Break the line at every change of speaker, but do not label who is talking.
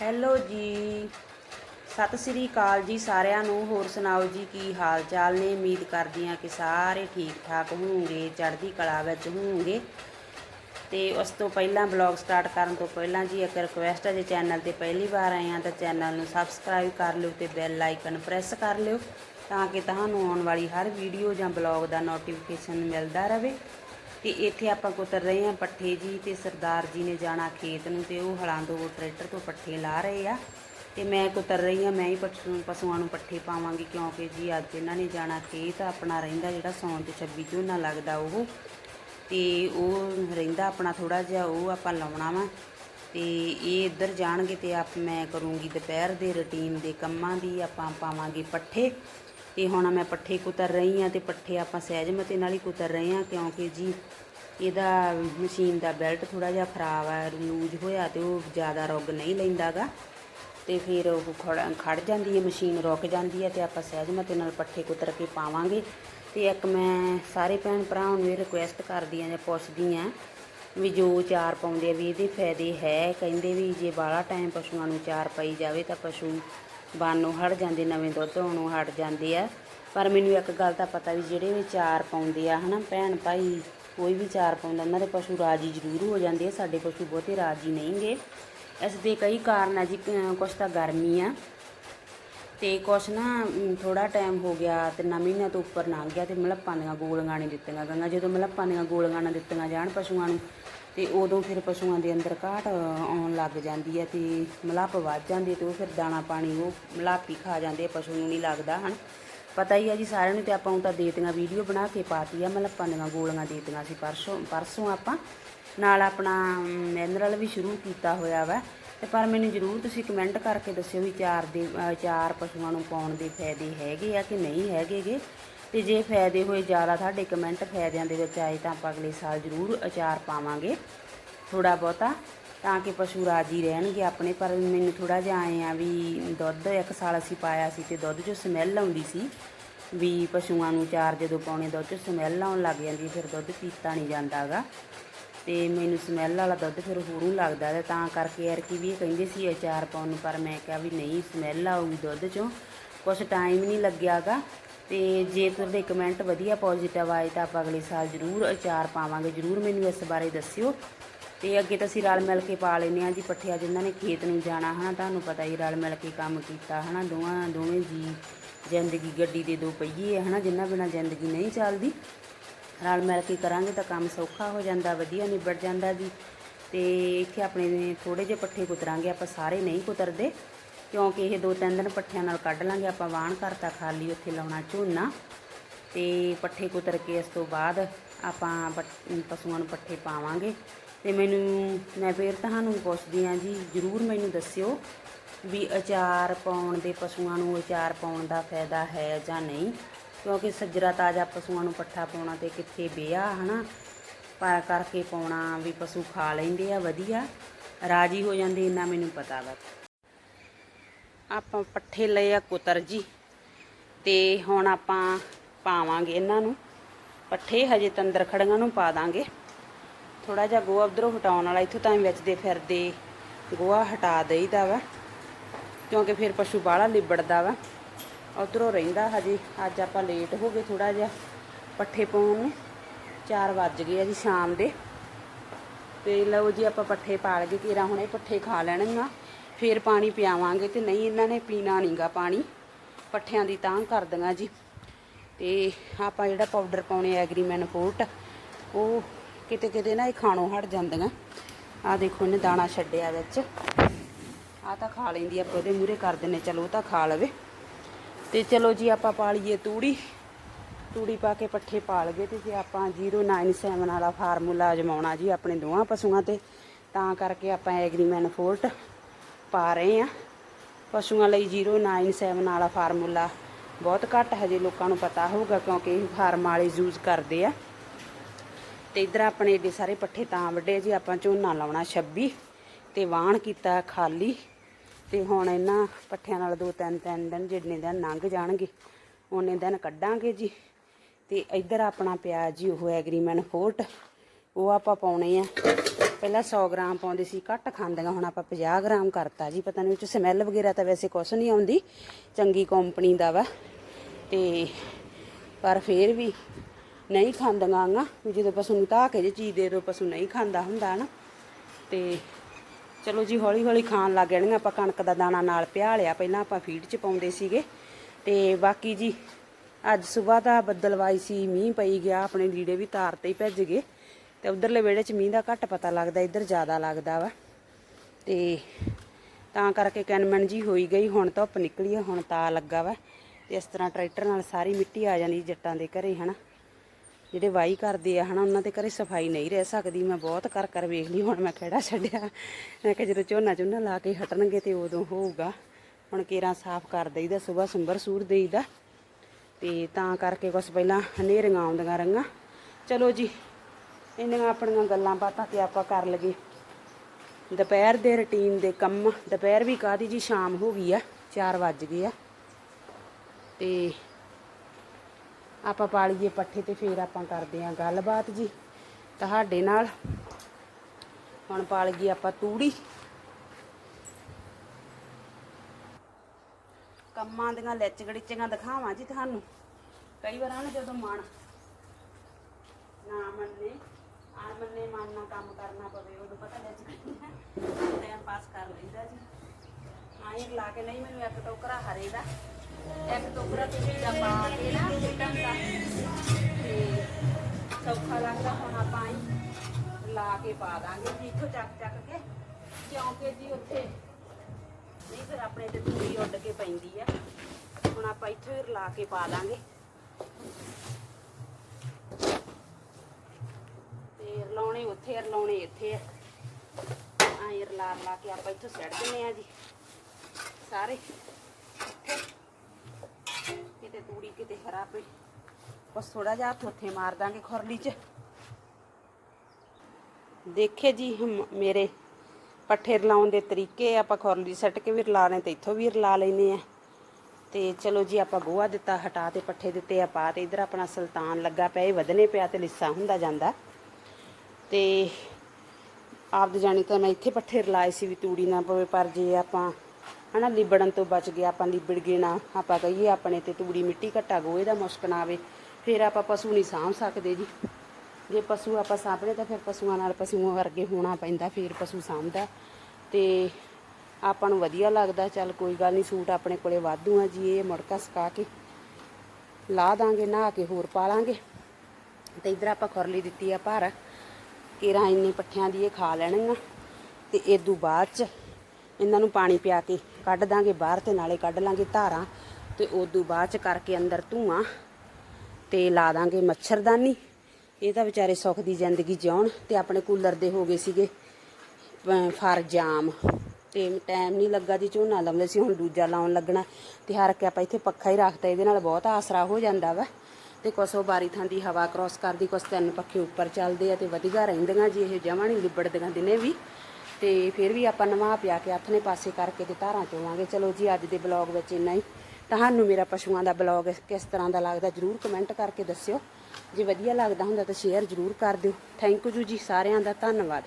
Hello ਜੀ। ਸਤਿ ਸ੍ਰੀ ਅਕਾਲ ਜੀ ਸਾਰਿਆਂ ਨੂੰ। ਹੋਰ ਸੁਣਾਓ ਜੀ, ਕੀ ਹਾਲ ਚਾਲ ਨੇ? ਉਮੀਦ ਕਰਦੀ ਹਾਂ ਕਿ ਸਾਰੇ ਠੀਕ ਠਾਕ ਹੋਵੋਗੇ ਚੜ੍ਹਦੀ ਕਲਾ ਵਿੱਚ ਹੋਵੋਗੇ ਤੇ ਉਸ ਤੋਂ ਪਹਿਲਾਂ ਬਲੌਗ ਸਟਾਰਟ ਕਰਨ ਤੋਂ ਪਹਿਲਾਂ ਜੀ ਇੱਕ ਰਿਕੁਐਸਟ ਹੈ ਜੇ ਚੈਨਲ ਤੇ ਪਹਿਲੀ ਵਾਰ ਆਏ ਆ ਤਾਂ ਚੈਨਲ ਨੂੰ ਸਬਸਕ੍ਰਾਈਬ ਕਰ ਲਿਓ ਤੇ ਬੈਲ ਆਈਕਨ ਪ੍ਰੈਸ ਕਰ ਲਿਓ, ਤਾਂ ਕਿ ਤੁਹਾਨੂੰ ਆਉਣ ਵਾਲੀ ਹਰ ਵੀਡੀਓ ਜਾਂ ਬਲੌਗ ਦਾ ਨੋਟੀਫਿਕੇਸ਼ਨ ਮਿਲਦਾ ਰਹੇ। ਤੇ ਇੱਥੇ ਆਪਾਂ ਕੁਤਰ ਰਹੇ ਹਾਂ, ਪੱਠੇ ਜੀ ਤੇ ਸਰਦਾਰ ਜੀ ਨੇ ਜਾਣਾ ਖੇਤ ਨੂੰ ਤੇ ਉਹ ਹਲਾਂ ਦੋ ਟਰੈਕਟਰ ਤੋਂ ਪੱਠੇ ਲਾ ਰਹੇ ਆ। ਤੇ ਮੈਂ ਕੁਤਰ ਰਹੀ ਹਾਂ, ਮੈਂ ਹੀ ਪਸ਼ੂ ਪਸ਼ੂਆਂ ਨੂੰ ਪੱਠੇ ਪਾਵਾਂਗੀ ਕਿਉਂਕਿ ਜੀ ਅੱਜ ਇਹਨਾਂ ਨੇ ਜਾਣਾ ਖੇਤ, ਆਪਣਾ ਰਹਿੰਦਾ ਜਿਹੜਾ ਸੌਣ ਤੇ 26 ਝੋਨਾ ਲੱਗਦਾ ਉਹ। ਤੇ ਉਹ ਰਹਿੰਦਾ ਆਪਣਾ ਥੋੜਾ ਜਿਹਾ, ਉਹ ਆਪਾਂ ਲਾਉਣਾ ਵਾ। ਤੇ ਇਹ ਇੱਧਰ ਜਾਣਗੇ ਤੇ ਆਪ ਮੈਂ ਕਰੂੰਗੀ ਦੁਪਹਿਰ ਦੇ ਰੁਟੀਨ ਦੇ ਕੰਮਾਂ ਦੀ, ਆਪਾਂ ਪਾਵਾਂਗੇ ਪੱਠੇ। ਤੇ ਹੁਣ ਮੈਂ ਪੱਠੇ ਕੁਤਰ ਰਹੀ ਆ ਤੇ ਪੱਠੇ ਆਪਾਂ ਸਹਿਜਮਤੇ ਨਾਲ ਹੀ ਕੁਤਰ ਰਹੇ ਆ ਕਿਉਂਕਿ ਜੀ ਇਹਦਾ ਮਸ਼ੀਨ ਦਾ ਬੈਲਟ ਥੋੜਾ ਜਿਹਾ ਖਰਾਬ ਆ, ਲੂਜ ਹੋਇਆ ਤੇ ਉਹ ਜ਼ਿਆਦਾ ਰੁੱਗ ਨਹੀਂ ਲੈਂਦਾਗਾ ਤੇ ਫਿਰ ਉਹ ਖੜ- ਖੜ ਜਾਂਦੀ ਹੈ, ਮਸ਼ੀਨ ਰੁਕ ਜਾਂਦੀ ਹੈ ਤੇ ਆਪਾਂ ਸਹਿਜਮਤੇ ਨਾਲ ਪੱਠੇ ਕੁਤਰ ਕੇ ਪਾਵਾਂਗੇ। ਤੇ ਇੱਕ ਮੈਂ ਸਾਰੇ ਭੈਣ ਭਰਾਵਾਂ ਨੂੰ ਇਹ ਰਿਕੁਐਸਟ ਕਰਦੀ ਆ ਜਾਂ ਪੁੱਛਦੀ ਆ ਵੀ ਜੋ ਚਾਰ ਪਾਉਂਦੇ ਆ ਵੀ ਇਹਦੇ ਫਾਇਦੇ ਹੈ, ਕਹਿੰਦੇ ਵੀ ਜੇ ਬਾਹਲਾ ਟਾਈਮ ਪਸ਼ੂਆਂ ਨੂੰ ਚਾਰ ਪਾਈ ਜਾਵੇ ਤਾਂ ਪਸ਼ੂ ਬਾਨੋਂ ਹਟ ਜਾਂਦੇ ਨਵੇਂ ਦੁੱਧ ਨੂੰ ਹਟ ਜਾਂਦੇ ਆ। ਪਰ ਮੈਨੂੰ ਇੱਕ ਗੱਲ ਤਾਂ ਪਤਾ ਵੀ ਜਿਹੜੇ ਵੀ ਚਾਰ ਪਾਉਂਦੇ ਆ, ਹਨਾ, ਭੈਣ ਭਾਈ, ਕੋਈ ਵੀ ਚਾਰ ਪਾਉਂਦਾ, ਉਹਨਾਂ ਦੇ ਪਸ਼ੂ ਰਾਜੀ ਜ਼ਰੂਰ ਹੋ ਜਾਂਦੇ ਆ, ਸਾਡੇ ਪਸ਼ੂ ਬਹੁਤੇ ਰਾਜੀ ਨਹੀਂਗੇ। ਇਸ ਦੇ ਕਈ ਕਾਰਨ ਆ ਜੀ ਕ- ਕੁਛ ਤਾਂ ਗਰਮੀ ਆ। ਤੇ ਕੁਛ ਨਾ ਥੋੜਾ ਟਾਈਮ ਹੋ ਗਿਆ ਤੇ ਨਾ ਮਹੀਨਿਆਂ ਤੋਂ ਉੱਪਰ ਲੰਘ ਗਿਆ ਤੇ ਮਲੱਪਾਂ ਦੀਆਂ ਗੋਲੀਆਂ ਨਹੀਂ ਦਿੱਤੀਆਂ ਗਈਆਂ। ਜਦੋਂ ਮਲੱਪਾਂ ਦੀਆਂ ਗੋਲੀਆਂ ਨਾ ਦਿੱਤੀਆਂ ਜਾਣ ਪਸ਼ੂਆਂ ਨੂੰ ਤੇ ਉਦੋਂ ਫਿਰ ਪਸ਼ੂਆਂ ਦੇ ਅੰਦਰ ਘਾਟ ਆਉਣ ਲੱਗ ਜਾਂਦੀ ਹੈ ਤੇ ਮਲੱਪ ਵੱਧ ਜਾਂਦੀ ਤੇ ਉਹ ਫਿਰ ਦਾਣਾ ਪਾਣੀ ਉਹ ਮਲੱਪ ਹੀ ਖਾ ਜਾਂਦੇ ਆ, ਪਸ਼ੂ ਨੂੰ ਨਹੀਂ ਲੱਗਦਾ ਹਨ? ਪਤਾ ਹੀ ਆ ਜੀ ਸਾਰਿਆਂ ਨੂੰ ਤੇ ਆਪਾਂ ਉਹ ਤਾਂ ਦੇਤੀਆਂ ਵੀਡੀਓ ਬਣਾ ਕੇ ਪਾਤੀ ਆ ਮਲੱਪਾਂ ਦੀਆਂ ਗੋਲੀਆਂ ਦੇਤੀਆਂ ਸੀ ਪਰਸੋਂ ਪਰਸੋਂ ਆਪਾਂ। ਨਾਲ ਆਪਣਾ ਮਿਨਰਲ ਵੀ ਸ਼ੁਰੂ ਕੀਤਾ ਹੋਇਆ ਵਾ। ਤੇ ਪਰ ਮੈਨੂੰ ਜ਼ਰੂਰ ਤੁਸੀਂ ਕਮੈਂਟ ਕਰਕੇ ਦੱਸਿਓ ਵੀ ਚਾਰ ਦੇ ਅ, ਚਾਰ ਪਸ਼ੂਆਂ ਨੂੰ ਪਾਉਣ ਦੇ ਫਾਇਦੇ ਹੈਗੇ ਆ ਕਿ ਨਹੀਂ ਹੈਗੇਗੇ। ਤੇ ਜੇ ਫਾਇਦੇ ਹੋਏ ਜ਼ਿਆਦਾ ਤੁਹਾਡੇ ਕਮੈਂਟ ਫਾਇਦਿਆਂ ਦੇ ਵਿੱਚ ਆਏ ਤਾਂ ਆਪਾਂ ਅਗਲੇ ਸਾਲ ਜ਼ਰੂਰ ਅਚਾਰ ਪਾਵਾਂਗੇ ਥੋੜਾ ਬਹੁਤਾ ਤਾਂ ਕਿ ਪਸ਼ੂ ਰਾਜੀ ਰਹਿਣਗੇ ਆਪਣੇ। ਪਰ ਮੈਨੂੰ ਥੋੜਾ ਜਿਹਾ ਆਏ ਆ ਵੀ ਦੁੱਧ ਇੱਕ ਸਾਲ ਅਸੀਂ ਪਾਇਆ ਸੀ ਤੇ ਦੁੱਧ 'ਚੋਂ ਸਮੈਲ ਆਉਂਦੀ ਸੀ ਵੀ ਪਸ਼ੂਆਂ ਨੂੰ ਚਾਰ ਜਦੋਂ ਪਾਉਣੇ ਦੁੱਧ 'ਚੋਂ ਸਮੈਲ ਆਉਣ ਲੱਗ ਜਾਂਦੀ ਫਿਰ ਦੁੱਧ ਪੀਤਾ ਨਹੀਂ ਜਾਂਦਾਗਾ ਤੇ ਮੈਨੂੰ ਸਮੈਲ ਵਾਲਾ ਦੁੱਧ ਫਿਰ ਹੋਰੂ ਲੱਗਦਾ ਤੇ ਤਾਂ ਕਰਕੇ ਯਾਰ ਕਿ ਵੀ ਇਹ ਕਹਿੰਦੇ ਸੀ ਅਚਾਰ ਪਾਉਣ ਨੂੰ, ਪਰ ਮੈਂ ਕਿਹਾ ਵੀ ਨਹੀਂ ਸਮੈਲ ਆਊਗੀ ਦੁੱਧ 'ਚੋਂ। ਕੁਛ ਟਾਈਮ ਨਹੀਂ ਲੱਗਿਆਗਾ ਤੇ ਜੇ ਤੁਹਾਡੇ ਕਮੈਂਟ ਵਧੀਆ ਪੋਜ਼ਿਟਿਵ ਆਏ ਤਾਂ ਆਪਾਂ ਅਗਲੇ ਸਾਲ ਜ਼ਰੂਰ ਅਚਾਰ ਪਾਵਾਂਗੇ। ਜ਼ਰੂਰ ਮੈਨੂੰ ਇਸ ਬਾਰੇ ਦੱਸਿਓ। ਤੇ ਅੱਗੇ ਤਾਂ ਅਸੀਂ ਰਲ ਮਿਲ ਕੇ ਪਾ ਲੈਨੇ ਆ ਜੀ ਪੱਠਿਆ ਜਿਨ੍ਹਾਂ ਨੇ ਖੇਤ ਨੂੰ ਜਾਣਾ ਹਨਾ, ਤੁਹਾਨੂੰ ਪਤਾ ਹੀ ਰਲ ਮਿਲ ਕੇ ਕੰਮ ਕੀਤਾ ਹਨਾ, ਦੋਵਾਂ, ਦੋਵੇਂ ਜੀ ਜ਼ਿੰਦਗੀ ਗੱਡੀ ਦੇ ਦੋ ਪਹੀਏ ਆ ਹਨਾ, ਜਿੰਨਾ ਬਿਨਾ ਜ਼ਿੰਦਗੀ ਨਹੀਂ ਚੱਲਦੀ। ਰਲ ਮਿਲ ਕੇ ਕਰਾਂਗੇ ਤਾਂ ਕੰਮ ਸੌਖਾ ਹੋ ਜਾਂਦਾ, ਵਧੀਆ ਨਿਬੜ ਜਾਂਦਾ ਜੀ। ਤੇ ਇੱਥੇ ਆਪਣੇ ਥੋੜੇ ਜਿਹੇ ਪੱਠੇ ਕੁਤਰਾਂਗੇ, ਆਪਾਂ ਸਾਰੇ ਨਹੀਂ ਕੁਤਰਦੇ, ਕਿਉਂਕਿ ਇਹ ਦੋ ਤਿੰਨ ਦਿਨ ਪੱਠਿਆਂ ਨਾਲ ਕੱਢ ਲਾਂਗੇ, ਆਪਾਂ ਵਾਹਣ ਕਰਤਾ ਖਾਲੀ ਉੱਥੇ ਲਾਉਣਾ ਝੋਨਾ। ਤੇ ਪੱਠੇ ਕੁਤਰ ਕੇ ਇਸ ਤੋਂ ਬਾਅਦ ਆਪਾਂ ਪਸ਼ੂਆਂ ਨੂੰ ਪੱਠੇ ਪਾਵਾਂਗੇ। ਤੇ ਮੈਨੂੰ, ਮੈਂ ਫੇਰ ਤੁਹਾਨੂੰ ਪੁੱਛਦੀ ਆ ਜੀ, ਜਰੂਰ ਮੈਨੂੰ ਦੱਸਿਓ ਵੀ ਅਚਾਰ ਪਾਉਣ ਦੇ ਪਸ਼ੂਆਂ ਨੂੰ ਅਚਾਰ ਪਾਉਣ ਦਾ ਫਾਇਦਾ ਹੈ ਜਾਂ ਨਹੀਂ। ਕਿਉਂਕਿ ਸੱਜਰਾ ਤਾਜ਼ਾ ਪਸ਼ੂਆਂ ਨੂੰ ਪੱਠਾ ਪਾਉਣਾ ਤੇ ਕਿੱਥੇ ਬਿਆ ਹਨਾ? ਪਾ ਕਰਕੇ ਪਾਉਣਾ ਵੀ ਪਸ਼ੂ ਖਾ ਲੈਂਦੇ ਆ, ਵਧੀਆ। ਰਾਜੀ ਹੋ ਜਾਂਦੇ ਇੰਨਾ ਮੈਨੂੰ ਪਤਾ ਵਾ। ਆਪਾਂ ਪੱਠੇ ਲਏ ਆ ਕੁਤਰ ਜੀ, ਤੇ ਹੁਣ ਆਪਾਂ ਪਾਵਾਂਗੇ ਇਹਨਾਂ ਨੂੰ। ਪੱਠੇ ਹਜੇ ਤੰਦਰ ਖੜੀਆਂ ਨੂੰ ਪਾ ਦਾਂਗੇ। ਥੋੜਾ ਜਿਹਾ ਗੋਹਾ ਉਧਰੋਂ ਹਟਾਉਣ ਵਾਲਾ, ਇੱਥੋਂ ਤਾਂ ਵਿੱਚ ਫਿਰਦੇ ਗੋਹਾ ਹਟਾ ਦੇਈਦਾ ਵਾ, ਕਿਉਂਕਿ ਫਿਰ ਪਸ਼ੂ ਬਾਹਲਾ ਲਿਬੜਦਾ ਵਾ। ਉਧਰੋਂ ਰਹਿੰਦਾ ਹਜੇ, ਅੱਜ ਆਪਾਂ ਲੇਟ ਹੋ ਗਏ ਥੋੜਾ ਜਿਹਾ, ਪੱਠੇ ਪਾਉਣ ਨੂੰ 4 ਵੱਜ ਗਏ ਆ ਜੀ ਸ਼ਾਮ ਦੇ। ਤੇ ਲਓ ਜੀ ਆਪਾਂ ਪੱਠੇ ਪਾਲ ਕੇ ਕੀਰਾ ਹੁਣੇ ਪੱਠੇ ਖਾ ਲੈਣਗੀਆਂ, ਫਿਰ ਪਾਣੀ ਪਿਆਵਾਂਗੇ ਤੇ ਨਹੀਂ ਇਹਨਾਂ ਨੇ ਪੀਣਾ ਨਹੀਂਗਾ ਪਾਣੀ, ਪੱਠਿਆਂ ਦੀ ਤਾਂ ਕਰ ਦਿੰਗਾ ਜੀ। ਤੇ ਆਪਾਂ ਜਿਹੜਾ ਪਾਊਡਰ ਪਾਉਣੇ ਐਗਰੀਮੈਨ ਫੋਰਟ ਉਹ ਕਿਤੇ ਕਿਤੇ ਨਾ ਇਹ ਖਾਣੋਂ ਹਟ ਜਾਂਦੀਆਂ। ਆ ਦੇਖੋ ਇਹਨੇ ਦਾਣਾ ਛੱਡਿਆ ਵਿੱਚ। ਆ ਤਾਂ ਖਾ ਲੈਂਦੀ ਆਪਾਂ ਉਹਦੇ ਮੂਰੇ ਕਰ ਦਿੰਨੇ ਚਲੋ ਉਹ ਤਾਂ ਖਾ ਲਵੇ। ਤੇ ਚਲੋ ਜੀ ਆਪਾਂ ਪਾ ਲਈਏ ਤੂੜੀ। ਤੂੜੀ ਪਾ ਕੇ ਪੱਠੇ ਪਾਲ ਗਏ ਤੇ ਜੇ ਆਪਾਂ 097 ਵਾਲਾ ਫਾਰਮੂਲਾ ਅਜਮਾਉਣਾ ਜੀ ਆਪਣੇ ਦੋਵਾਂ ਪਸ਼ੂਆਂ ਤੇ, ਤਾਂ ਕਰਕੇ ਆਪਾਂ ਐਗਰੀਮੈਨ ਫੋਲਟ ਪਾ ਰਹੇ ਆ ਪਸ਼ੂਆਂ ਲਈ 097 ਵਾਲਾ ਫਾਰਮੂਲਾ ਬਹੁਤ ਘੱਟ ਹਜੇ ਲੋਕਾਂ ਨੂੰ ਪਤਾ ਹੋਊਗਾ ਕਿਉਂਕਿ ਇਹ ਫਾਰਮ ਵਾਲੇ ਯੂਜ਼ ਕਰਦੇ ਆ। ਤੇ ਇਧਰ ਆਪਣੇ ਏਡੇ ਸਾਰੇ ਪੱਠੇ ਤਾਂ ਵੱਡੇ ਜੀ, ਆਪਾਂ ਝੋਨਾ ਲਾਉਣਾ 26 ਤੇ ਵਾਹਣ ਕੀਤਾ ਖਾਲੀ। ਤੇ ਹੁਣ ਇਹਨਾਂ ਪੱਠਿਆਂ ਨਾਲ ਦੋ ਤਿੰਨ ਤਿੰਨ ਦਿਨ ਜਿੰਨੇ ਦਿਨ ਲੰਘ ਜਾਣਗੇ, ਉਹਨੇ ਦਿਨ ਕੱਢਾਂਗੇ ਜੀ। ਤੇ ਇੱਧਰ ਆਪਣਾ ਪਿਆ ਜੀ ਉਹ ਐਗਰੀਮੈਨ ਫੋਰਟ ਉਹ ਆਪਾਂ ਪਾਉਣੇ ਆ। ਪਹਿਲਾਂ 100 ਗ੍ਰਾਮ ਪਾਉਂਦੇ ਸੀ, ਘੱਟ ਖਾਂਦੀਆਂ, ਹੁਣ ਆਪਾਂ 50 ਗ੍ਰਾਮ ਕਰਤਾ ਜੀ। ਪਤਾ ਨਹੀਂ ਉਹ ਚ ਸਮੈਲ ਵਗੈਰਾ ਤਾਂ ਵੈਸੇ ਕੁਛ ਨਹੀਂ ਆਉਂਦੀ, ਚੰਗੀ ਕੰਪਨੀ ਦਾ ਵਾ। ਤੇ ਪਰ ਫੇਰ ਵੀ ਨਹੀਂ ਖਾਂਦੀਆਂ ਗਾ। ਵੀ ਜਦੋਂ ਪਸ਼ੂ ਨੂੰ ਧਾ ਕੇ ਜੇ ਚੀਜ਼ ਦੇ ਦੋ, ਪਸ਼ੂ ਨਹੀਂ ਖਾਂਦਾ ਹੁੰਦਾ ਨਾ। ਤੇ ਚਲੋ ਜੀ ਹੌਲੀ ਹੌਲੀ ਖਾਣ ਲੱਗ ਜਾਣਗੀਆਂ ਆਪਾਂ ਕਣਕ ਦਾ ਦਾਣਾ ਨਾਲ ਪਿਆ ਲਿਆ। ਪਹਿਲਾਂ ਆਪਾਂ ਫੀਡ 'ਚ ਪਾਉਂਦੇ ਸੀਗੇ। ਤੇ ਬਾਕੀ ਜੀ, ਅੱਜ ਸਵੇਰ ਦਾ ਬੱਦਲਵਾਈ ਸੀ, ਮੀਂਹ ਪਈ ਗਿਆ। ਆਪਣੇ ਲੀੜੇ ਵੀ ਤਾਰ ਤੇ ਹੀ ਭੱਜ ਗਏ। ਤੇ ਉਧਰਲੇ ਵਿਹੜੇ 'ਚ ਮੀਂਹ ਦਾ ਘੱਟ ਪਤਾ ਲੱਗਦਾ, ਇੱਧਰ ਜ਼ਿਆਦਾ ਲੱਗਦਾ ਵਾ। ਤੇ ਤਾਂ ਕਰਕੇ ਕੈਨਮਨ ਜੀ ਹੋਈ ਗਈ। ਹੁਣ ਧੁੱਪ ਨਿਕਲੀ ਆ, ਹੁਣ ਤਾ ਲੱਗਾ ਵਾ। ਤੇ ਇਸ ਤਰ੍ਹਾਂ ਟਰੈਕਟਰ ਨਾਲ ਸਾਰੀ ਮਿੱਟੀ ਆ ਜਾਂਦੀ ਜੱਟਾਂ ਦੇ ਘਰੇ, ਹਨਾ। ਜਿਹੜੇ ਵਾਈ ਕਰਦੇ ਆ, ਹਨਾ, ਉਹਨਾਂ ਦੇ ਘਰੇ ਸਫ਼ਾਈ ਨਹੀਂ ਰਹਿ ਸਕਦੀ। ਮੈਂ ਬਹੁਤ ਕਰ ਕਰ ਵੇਖ ਲਈ, ਹੁਣ ਮੈਂ ਖੜਾ ਛੱਡਿਆ। ਮੈਂ ਕਿਹਾ ਜਦੋਂ ਝੋਨਾ ਝੋਨਾ ਲਾ ਕੇ ਹਟਣਗੇ ਤੇ ਉਦੋਂ ਹੋਊਗਾ। ਹੁਣ ਕੇਰਾਂ ਸਾਫ਼ ਕਰ ਦਈਦਾ, ਸਵੇਰ ਸੰਭਰ ਸੂਰ ਦੇਈਦਾ। ਤੇ ਤਾਂ ਕਰਕੇ ਕੁਛ ਪਹਿਲਾਂ ਹਨੇਰੀਆਂ ਆਉਂਦੀਆਂ ਰਹੀਆਂ। ਚਲੋ ਜੀ, ਇੰਨੀਆਂ ਆਪਣੀਆਂ ਗੱਲਾਂ ਬਾਤਾਂ ਤੇ ਆਪਾਂ ਕਰ ਲਗੇ ਦੁਪਹਿਰ ਦੇ ਰੁਟੀਨ ਦੇ ਕੰਮ, ਦੁਪਹਿਰ ਵੀ ਕਾਦੀ ਜੀ ਸ਼ਾਮ ਹੋ ਗਈ ਆ 4 ਵੱਜ ਗਏ ਆ। ਤੇ ਆਪਾਂ ਪਾਲੀਏ ਪੱਠੇ ਤੇ ਫੇਰ ਆਪਾਂ ਕਰਦੇ ਆਂ ਗੱਲਬਾਤ ਜੀ ਤੁਹਾਡੇ ਨਾਲ। ਹੁਣ ਪਾਲ ਗਈ ਆਪਾਂ ਤੂੜੀ। ਕੰਮਾਂ ਦੀਆਂ ਲੈਚ ਗੜੀਚੀਆਂ ਦਿਖਾਵਾਂ ਜੀ ਤੁਹਾਨੂੰ। ਕਈ ਵਾਰ ਨਾ ਜਦੋਂ ਮਨ ਨਾ ਮੰਨੇ ਆ ਮੰਨੇ ਮਨ ਨਾਲ ਕੰਮ ਕਰਨਾ ਪਵੇ, ਉਦੋਂ ਪਤਾ ਲੈਚ ਟਾਈਮ ਪਾਸ ਕਰ ਲਈਦਾ ਜੀ। ਆਈ ਲਾ ਕੇ ਨਹੀਂ ਮੈਨੂੰ ਇੱਕ ਟੋਕਰਾ ਹਰੇ ਦਾ ਇੱਕ ਟੋਕਰਾ ਤੁਸੀਂ ਦਾ ਪਾ ਕੇ ਨਾ ਸਿੱਟਣ ਦਾ ਤੇ ਸੌਖਾ ਲੱਗਦਾ ਹੁਣ ਆਪਾਂ ਆਈ ਲਾ ਕੇ ਪਾ ਦਾਂਗੇ ਜੀ ਇੱਥੋਂ ਚੱਕ ਚੱਕ ਕੇ ਕਿਉਂਕਿ ਜੀ ਉੱਥੇ ਨਹੀਂ ਫਿਰ ਆਪਣੇ ਤੇ ਧੂੜੀ ਉੱਡ ਕੇ ਪੈਂਦੀ ਆ ਹੁਣ ਆਪਾਂ ਇੱਥੋਂ ਹੀ ਰਲਾ ਕੇ ਪਾ ਦਾਂਗੇ ਤੇ ਰਲਾਉਣੇ ਉੱਥੇ ਰਲਾਉਣੇ ਇੱਥੇ ਆ ਆਏ ਰਲਾ ਰਲਾ ਕੇ ਆਪਾਂ ਇੱਥੋਂ ਸੱਟ ਦਿੰਨੇ ਆ ਜੀ ਸਾਰੇ ਕਿਤੇ ਤੂੜੀ ਕਿਤੇ ਹਰਾ ਪਈ ਬਸ ਥੋੜਾ ਜਿਹਾ ਹੱਥ ਮਾਰ ਦਾਂਗੇ ਖੁਰਲੀ 'ਚ। ਦੇਖੇ ਜੀ ਮੇਰੇ ਪੱਠੇ ਰਲਾਉਣ ਦੇ ਤਰੀਕੇ, ਆਪਾਂ ਖੁਰਲੀ ਸੱਟ ਕੇ ਵੀ ਰਲਾਣੇ ਤੇ ਇੱਥੋਂ ਵੀ ਰਲਾ ਲੈਨੇ ਆ ਤੇ ਚਲੋ ਜੀ ਆਪਾਂ ਗੋਹਾ ਦਿੱਤਾ, ਹਟਾ ਤੇ ਪੱਠੇ ਦਿੱਤੇ ਆ ਪਾ ਤੇ ਇਧਰ ਆਪਣਾ ਸੁਲਤਾਨ ਲੱਗਾ ਪਿਆ, ਇਹ ਵਧਨੇ ਪਿਆ ਤੇ ਲਿੱਸਾ ਹੁੰਦਾ ਜਾਂਦਾ। ਤੇ ਆਪਦੇ ਜਾਣੀ ਤਾਂ ਮੈਂ ਇੱਥੇ ਪੱਠੇ ਰਲਾਏ ਸੀ ਵੀ ਤੂੜੀ ਨਾ ਪਵੇ, ਪਰ ਜੇ ਆਪਾਂ ਹਨਾ, ਲਿਬੜਨ ਤੋਂ ਬਚ ਗਿਆ ਆਪਾਂ ਲਿਬੜ ਗਏ ਨਾ, ਆਪਾਂ ਕਹੀਏ ਆਪਣੇ ਤੇ ਤੂੜੀ ਮਿੱਟੀ ਘੱਟਾ ਗੋਹੇ ਦਾ ਮੁਸ਼ਕ ਨਾ ਆਵੇ, ਫਿਰ ਆਪਾਂ ਪਸ਼ੂ ਨਹੀਂ ਸਾਂਭ ਸਕਦੇ ਜੀ। ਜੇ ਪਸ਼ੂ ਆਪਾਂ ਸਾਂਭਣੇ ਤਾਂ ਫਿਰ ਪਸ਼ੂਆਂ ਨਾਲ ਪਸ਼ੂਆਂ ਵਰਗੇ ਹੋਣਾ ਪੈਂਦਾ, ਫਿਰ ਪਸ਼ੂ ਸਾਂਭਦਾ। ਤੇ ਆਪਾਂ ਨੂੰ ਵਧੀਆ ਲੱਗਦਾ, ਚੱਲ ਕੋਈ ਗੱਲ ਨਹੀਂ, ਸੂਟ ਆਪਣੇ ਕੋਲੇ ਵਾਧੂ ਆ ਜੀ, ਇਹ ਮੁੜਕਾ ਸਕਾ ਕੇ ਲਾ ਦਾਂਗੇ, ਨਹਾ ਕੇ ਹੋਰ ਪਾ ਲਾਂਗੇ। ਤੇ ਇਧਰ ਆਪਾਂ ਖੁਰਲੀ ਦਿੱਤੀ ਆ ਭਰ, ਕੇਰਾਂ ਇੰਨੇ ਪੱਠਿਆਂ ਦੀ ਇਹ ਖਾ ਲੈਣਗੀਆਂ ਤੇ ਤੋਂ ਬਾਅਦ ਚ ਇਹਨਾਂ ਨੂੰ ਪਾਣੀ ਪਿਆ ਕੇ ਕੱਢ ਦਾਂਗੇ ਬਾਹਰ ਤੇ ਨਾਲੇ ਕੱਢ ਲਾਂਗੇ ਧਾਰਾਂ। ਤੇ ਉਦੋਂ ਬਾਅਦ ਚ ਕਰਕੇ ਅੰਦਰ ਧੂਆਂ ਤੇ ਲਾ ਦਾਂਗੇ ਮੱਛਰਦਾਨੀ। ਇਹ ਤਾਂ ਵਿਚਾਰੇ ਸੁੱਖ ਦੀ ਜ਼ਿੰਦਗੀ ਜਿਉਣ ਤੇ ਆਪਣੇ ਕੂਲਰ ਦੇ ਹੋ ਗਏ ਸੀਗੇ। ਫਰ ਜਾਮ। ਤੇ ਟਾਈਮ ਨਹੀਂ ਲੱਗਾ ਜੀ ਝੋਨਾ ਲਾਉਂਦੇ ਸੀ, ਹੁਣ ਦੂਜਾ ਲਾਉਣ ਲੱਗਣਾ। ਤੇ ਹਰ ਕੇ ਆਪਾਂ ਇੱਥੇ ਪੱਖਾ ਹੀ ਰੱਖਤਾ, ਇਹਦੇ ਨਾਲ ਬਹੁਤ ਆਸਰਾ ਹੋ ਜਾਂਦਾ ਵਾ। ਤੇ ਕੁਛ ਉਹ ਬਾਰੀ ਥਾਂ ਦੀ ਹਵਾ ਕ੍ਰੋਸ ਕਰਦੀ, ਕੁਛ ਤਿੰਨ ਪੱਖੇ ਉੱਪਰ ਚੱਲਦੇ ਆ ਤੇ ਵਧੀਆ ਰਹਿੰਦੀਆਂ ਜੀ, ਇਹ ਜਮਾਂ ਨਹੀਂ ਲਿਬੜਦੀਆਂ ਦਿਨੇ ਵੀ। ਤੇ ਫਿਰ ਵੀ ਆਪਾਂ ਨਵਾ ਪਿਆ ਕੇ ਹੱਥ ਨੇ ਪਾਸੇ ਕਰਕੇ ਤੇ ਧਾਰਾਂ ਚੋਵਾਂਗੇ। ਚਲੋ ਜੀ, ਅੱਜ ਦੇ ਬਲੌਗ ਵਿੱਚ ਇੰਨਾ ਹੀ। ਤੁਹਾਨੂੰ ਮੇਰਾ ਪਸ਼ੂਆਂ ਦਾ ਬਲੌਗ ਕਿਸ ਤਰ੍ਹਾਂ ਦਾ ਲੱਗਦਾ ਜਰੂਰ ਕਮੈਂਟ ਕਰਕੇ ਦੱਸਿਓ। ਜੇ ਵਧੀਆ ਲੱਗਦਾ ਹੁੰਦਾ ਤਾਂ ਸ਼ੇਅਰ ਜਰੂਰ ਕਰ ਦਿਓ। ਥੈਂਕ ਯੂ ਜੀ ਸਾਰਿਆਂ ਦਾ, ਧੰਨਵਾਦ।